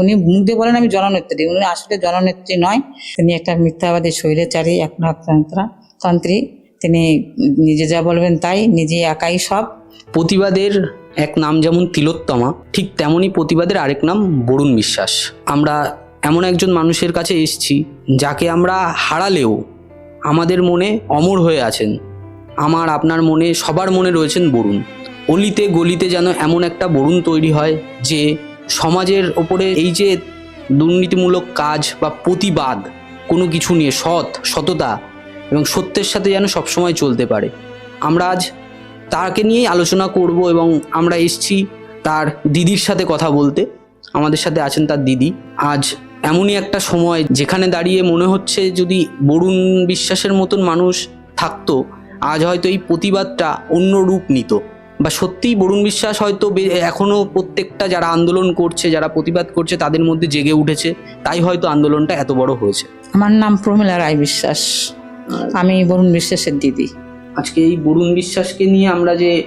উনি মুখ দিয়ে বলেন, আমি জননেত্রী উনি আসলে জননেত্রী নয়, তিনি একটা মিথ্যাবাদী স্বৈরাচারী, একনাথতন্ত্রা তন্ত্রী। তিনি নিজে যা বলবেন তাই, নিজে একাই সব। প্রতিবাদের এক নাম যেমন তিলোত্তমা, ঠিক তেমনই প্রতিবাদের আরেক নাম বরুণ বিশ্বাস। আমরা এমন একজন মানুষের কাছে এসেছি, যাকে আমরা হারালেও আমাদের মনে অমর হয়ে আছেন। আমার, আপনার মনে, সবার মনে রয়েছেন বরুণ। অলিতে গলিতে যেন এমন একটা বরুণ তৈরি হয়, যে সমাজের ওপরে এই যে দুর্নীতিমূলক কাজ বা প্রতিবাদ, কোনো কিছু নিয়ে সৎ, সততা এবং সত্যের সাথে যেন সবসময় চলতে পারে। আমরা আজ তাকে নিয়েই আলোচনা করব এবং আমরা এসছি তার দিদির সাথে কথা বলতে। আমাদের সাথে আছেন তার দিদি। আজ এমনই একটা সময় যেখানে দাঁড়িয়ে মনে হচ্ছে যদি বরুণ বিশ্বাসের মতন মানুষ থাকতো, আজ হয়তো এই প্রতিবাদটা অন্য রূপ নিত। বা সত্যিই বরুণ বিশ্বাস হয়তো বে- এখনও প্রত্যেকটা যারা আন্দোলন করছে যারা প্রতিবাদ করছে তাদের মধ্যে জেগে উঠেছে। তাই হয়তো আন্দোলনটা এত বড় হয়েছে। আমার নাম প্রমীলা রায় বিশ্বাস। আমি বরুণ বিশ্বাসের দিদি। আজকে এই বরুণ বিশ্বাসকে নিয়ে আমরা যে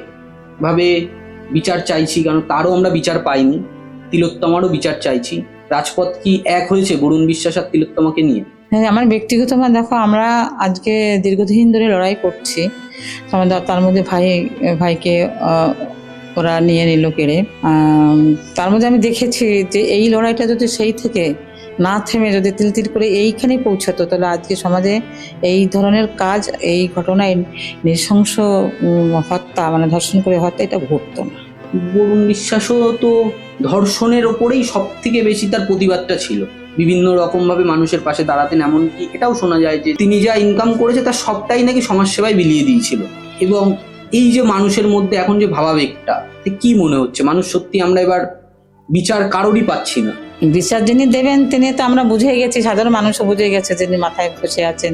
ভাবে বিচার চাইছি কারণ তারও আমরা বিচার পাইনি তিলোত্তমারও বিচার চাইছি। রাজপথ কি এক হয়েছে বরুণ বিশ্বাস আর তিলোত্তমাকে নিয়ে? আমার ব্যক্তিগত মানে দেখো, আমরা আজকে দীর্ঘদিন ধরে লড়াই করছি। আমাদের তার মধ্যে ভাই, ভাইকে ওরা নিয়ে নিল কেড়ে। তার মধ্যে আমি দেখেছি যে এই লড়াইটা যদি সেই থেকে না থেমে, যদি তিল তিল করে এইখানেই পৌঁছাতো, তাহলে আজকে সমাজে এই ধরনের কাজ, এই ঘটনায় নৃশংস হত্যা মানে ধর্ষণ করে হত্যা, এটা ঘটতো না। বরুণ বিশ্বাসও তো ধর্ষণের ওপরেই সব থেকে বেশি তার প্রতিবাদটা ছিল। বিভিন্ন রকমভাবে মানুষের পাশে দাঁড়াতেন, এমনকি এটাও শোনা যায় যে তিনি যা ইনকাম করেছে তার সবটাই নাকি সমাজসেবায় বিলিয়ে দিয়েছিল। এবং এই যে মানুষের মধ্যে এখন যে ভাবাবেগটা কি মনে হচ্ছে? মানুষ সত্যি আমরা এবার বিচার কারোরই পাচ্ছি না। বিচার যিনি দেবেন, তিনি তো আমরা বুঝে গেছি, সাধারণ মানুষও বুঝে গেছে যিনি মাথায় বসে আছেন।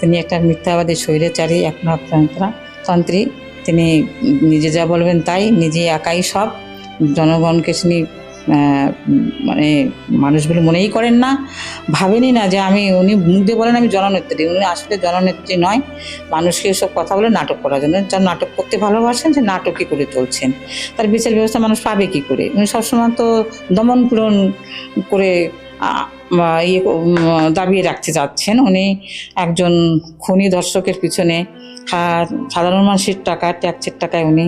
তিনি একটা মিথ্যাবাদী স্বৈরাচারী একনাথতন্ত্রা তন্ত্রী। তিনি নিজে যা বলবেন তাই নিজে একাই সব। জনগণকে তিনি মানে মানুষগুলো মনেই করেন না ভাবেনি না যে আমি, উনি মুখ দিয়ে বলেন আমি জননেত্রী, উনি আসলে জননেত্রী নয়, মানুষকে এসব কথা বলে নাটক করার জন্য, যার নাটক করতে ভালোবাসেন যে নাটকই করে চলছেন। তার বিচার ব্যবস্থা মানুষ পাবে কী করে? উনি সবসময় তো দমন পূরণ করে ইয়ে দাবিয়ে রাখতে যাচ্ছেন। উনি একজন খুনি দর্শকের পিছনে সাধারণ মানুষের টাকা, ট্যাক্সের টাকায় উনি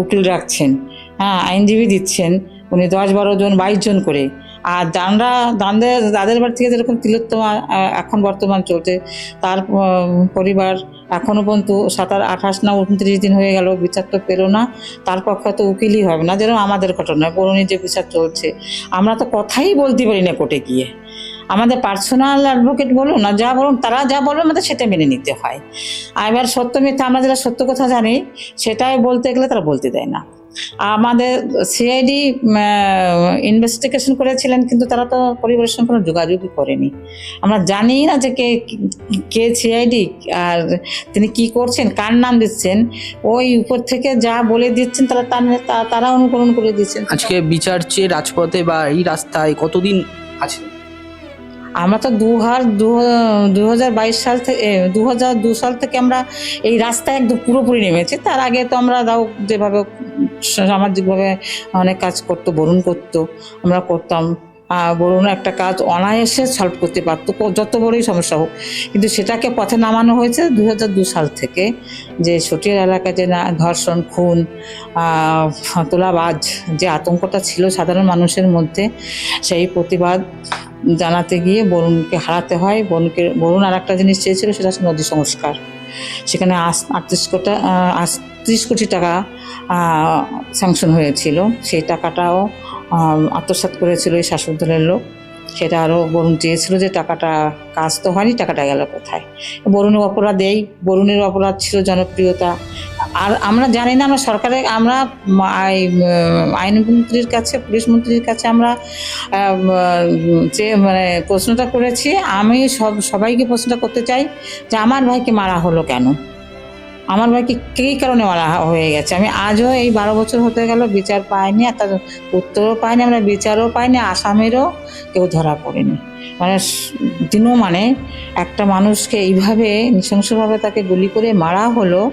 উকিল রাখছেন। হ্যাঁ আইনজীবী দিচ্ছেন। উনি দশ বারো জন, বাইশ জন করে। আর যানরা দানদের, দাদের বাড়ি থেকে যেরকম তিলোত্তমা এখন বর্তমান চলছে, তার পরিবার এখনও পর্যন্ত সাতার আঠাশ না উনত্রিশ দিন হয়ে গেল বিচার তো পেল না। তার পক্ষে তো উকিলই হবে না, যেরকম আমাদের ঘটনা পৌরণীর যে বিচার চলছে। আমরা তো কথাই বলতে পারি না কোর্টে গিয়ে। আমাদের পার্সোনাল অ্যাডভোকেট বলুন না, যা বলুন, তারা যা বলবে আমাদের সেটা মেনে নিতে হয়। আর এবার সত্য মিথ্যা, আমরা যেটা সত্য কথা জানি, সেটাই বলতে গেলে তারা বলতে দেয় না। আমাদের সিআইডি ইনভেস্টিগেশন করেছিলেন, কিন্তু তারা তো পরিবারের সঙ্গে কোনো যোগাযোগই করেনি। আমরা জানি না যে কে কে সিআইডি আর তিনি কি করছেন, কার নাম দিচ্ছেন, ওই উপর থেকে যা বলে দিচ্ছেন, তারা তার- অনুকরণ করে দিচ্ছেন। আজকে বিচার চেয়ে রাজপথে বা এই রাস্তায় কতদিন আছে আমরা তো দু দু হাজার বাইশ সাল থেকে দু হাজার দু সাল থেকে আমরা এই রাস্তায় একদম পুরোপুরি নেমেছি। তার আগে তো আমরা দাও যেভাবে সামাজিকভাবে অনেক কাজ করতো, বরুণ করতো, আমরা করতাম। বরুণ একটা কাজ অনায়াসে সলভ করতে পারতো যত বড়ই সমস্যা হোক। কিন্তু সেটাকে পথে নামানো হয়েছে দু হাজার দু সাল থেকে। যে ছটিয়ার এলাকায় যে না, ধর্ষণ, খুন তোলাবাজ যে আতঙ্কটা ছিল সাধারণ মানুষের মধ্যে, সেই প্রতিবাদ জানাতে গিয়ে বরুণকে হারাতে হয়। বরুণকে বরুণ আর একটা জিনিস চেয়েছিল সেটা হচ্ছে নদী সংস্কার। সেখানে আস- আটত্রিশ কোটা আটত্রিশ কোটি টাকা স্যাংশন হয়েছিল। সেই টাকাটাও আহ, আত্মসাৎ করেছিল এই শাসক দলের লোক। সেটা আরও বরুণ চেয়েছিল যে টাকাটা কাজ তো হয়নি টাকাটা গেল কোথায়? বরুণের অপরাধ এই। বরুণের অপরাধ ছিল জনপ্রিয়তা। আর আমরা জানি না, আমরা সরকারের, আমরা আইনমন্ত্রীর কাছে, পুলিশ মন্ত্রীর কাছে আমরা যে মানে প্রশ্নটা করেছি, আমি সব, সবাইকে প্রশ্নটা করতে চাই যে আমার ভাইকে মারা হলো কেন? আমার ভাইকে কী কারণে মারা হয়ে গেছে? আমি আজও এই বারো বছর হতে গেল, বিচার পাইনি, আর তার উত্তরও পাইনি, আমরা বিচারও পাইনি, আসামেরও কেউ ধরা পড়েনি। মানে দিনও মানে একটা মানুষকে এইভাবে নৃশংসভাবে তাকে গুলি করে মারা হলো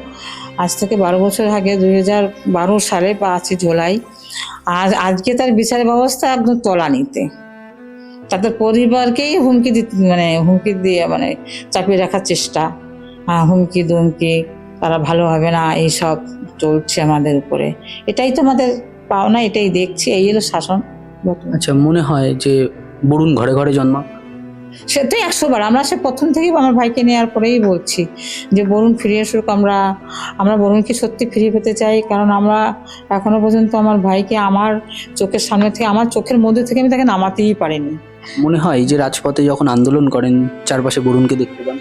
আজ থেকে বারো বছর আগে দুই হাজার বারো সালে পাঁচই জুলাই, আর আজকে তার বিচার ব্যবস্থা একদম তলানিতে। তাদের পরিবারকেই হুমকি দিতে মানে হুমকি দিয়ে মানে চাপিয়ে রাখার চেষ্টা। হুমকি, দুমকি, তারা ভালো হবে না এইসব চলছে আমাদের উপরে। এটাই তো আমাদের পাওনা, এটাই দেখছি, এই হলো শাসন আচ্ছা মনে হয় যে বরুণ ঘরে ঘরে জন্মা সেটাই একশো বার। আমরা সে প্রথম থেকেই আমার ভাইকে নেওয়ার পরেই বলছি যে বরুণ ফিরে আসুক আমরা আমরা বরুণকে সত্যি ফিরিয়ে পেতে চাই। কারণ আমরা এখনও পর্যন্ত আমার ভাইকে আমার চোখের সামনে থেকে আমার চোখের মধ্যে থেকে আমি তাকে নামাতেই পারিনি। মনে হয় যে রাজপথে যখন আন্দোলন করেন চারপাশে বরুণকে দেখতে পান?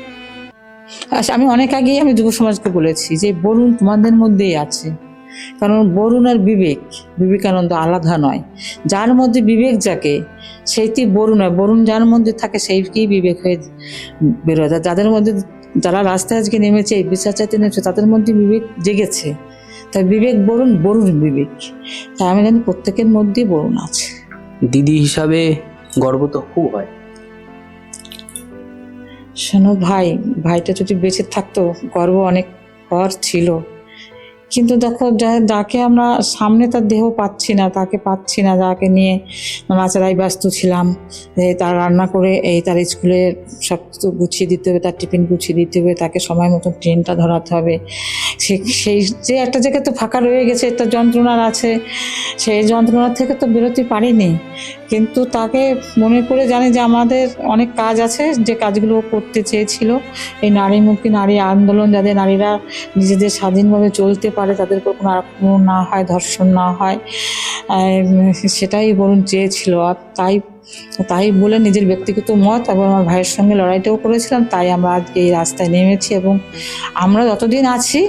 আচ্ছা, আমি অনেক আগেই আমি যুব সমাজকে বলেছি যে বরুণ তোমাদের মধ্যেই আছে। কারণ বরুণ আর বিবেক বিবেকানন্দ আলাদা নয়। যার মধ্যে বিবেক যাকে সেইটি বরুণ হয়। বরুণ যার মধ্যে থাকে সেইকেই বিবেক হয়ে বেরোয়। যাদের মধ্যে যারা রাস্তায় আজকে নেমেছে বিচার চাইতে নেমেছে তাদের মধ্যে বিবেক জেগেছে। তাই বিবেক বরুণ বরুণ বিবেক। তাই আমি জানি প্রত্যেকের মধ্যে বরুণ আছে। দিদি হিসাবে গর্ব তো খুব হয়। শোনো ভাই ভাইটা যদি বেঁচে থাকতো গর্ব অনেক পর ছিল। কিন্তু দেখো যাকে আমরা সামনে তার দেহ পাচ্ছি না, তাকে পাচ্ছি না, যাকে নিয়ে নাচারাই ব্যস্ত ছিলাম, যে তার রান্না করে এই তার স্কুলে সব কিছু গুছিয়ে দিতে হবে, তার টিফিন গুছিয়ে দিতে হবে, তাকে সময় মতো ট্রেনটা ধরাতে হবে। সে, সেই যে একটা জায়গায় তো ফাঁকা রয়ে গেছে তার যন্ত্রণার আছে, সেই যন্ত্রণার থেকে তো বেরোতে পারিনি। কিন্তু তাকে মনে করে জানি যে আমাদের অনেক কাজ আছে, যে কাজগুলো করতে চেয়েছিল। এই নারীমুখী নারী আন্দোলন যাদের নারীরা নিজেদের স্বাধীনভাবে চলতে পারে তাদের উপর কোনো আক্রমণ না হয়, ধর্ষণ না হয় সেটাই বলুন চেয়েছিল। আর তাই তাই বলে নিজের ব্যক্তিগত মত এবং আমার ভাইয়ের সঙ্গে লড়াইটাও করেছিলাম, তাই আমরা আজকে এই রাস্তায় নেমেছি এবং আমরা যতদিন আছি,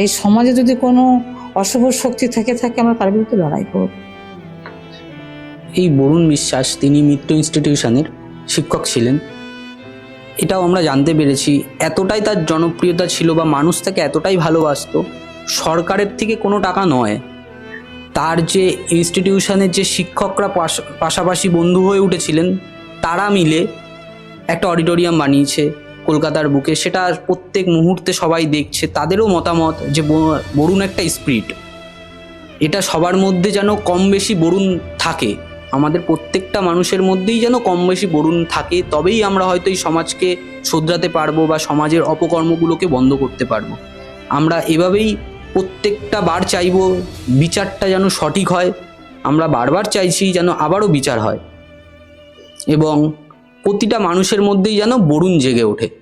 এই সমাজে যদি কোনো অশুভ শক্তি থেকে থাকে, আমরা তার বিরুদ্ধে লড়াই করব। এই বরুণ বিশ্বাস, তিনি মিত্র ইনস্টিটিউশনের শিক্ষক ছিলেন। এটাও আমরা জানতে পেরেছি, এতটাই তার জনপ্রিয়তা ছিল বা মানুষ তাকে এতটাই ভালোবাসতো সরকারের থেকে কোনো টাকা নয়। তার যে ইনস্টিটিউশনের যে শিক্ষকরা পাশ- পাশাপাশি বন্ধু হয়ে উঠেছিলেন, তারা মিলে একটা অডিটোরিয়াম বানিয়েছে কলকাতার বুকে। সেটা প্রত্যেক মুহূর্তে সবাই দেখছে। তাদেরও মতামত যে বরুণ একটা স্পিরিট এটা সবার মধ্যে যেন কম বেশি বরুণ থাকে। আমাদের প্রত্যেকটা মানুষের মধ্যেই যেন কম বেশি বরুণ থাকে, তবেই আমরা হয়তো এই সমাজকে শোধরাতে পারব বা সমাজের অপকর্মগুলোকে বন্ধ করতে পারব। আমরা এভাবেই প্রত্যেকটা বার চাইব বিচারটা যেন সঠিক হয়। আমরা বারবার চাইছি যেন আবারও বিচার হয়। এবং প্রতিটা মানুষের মধ্যেই যেন বরুণ জেগে ওঠে।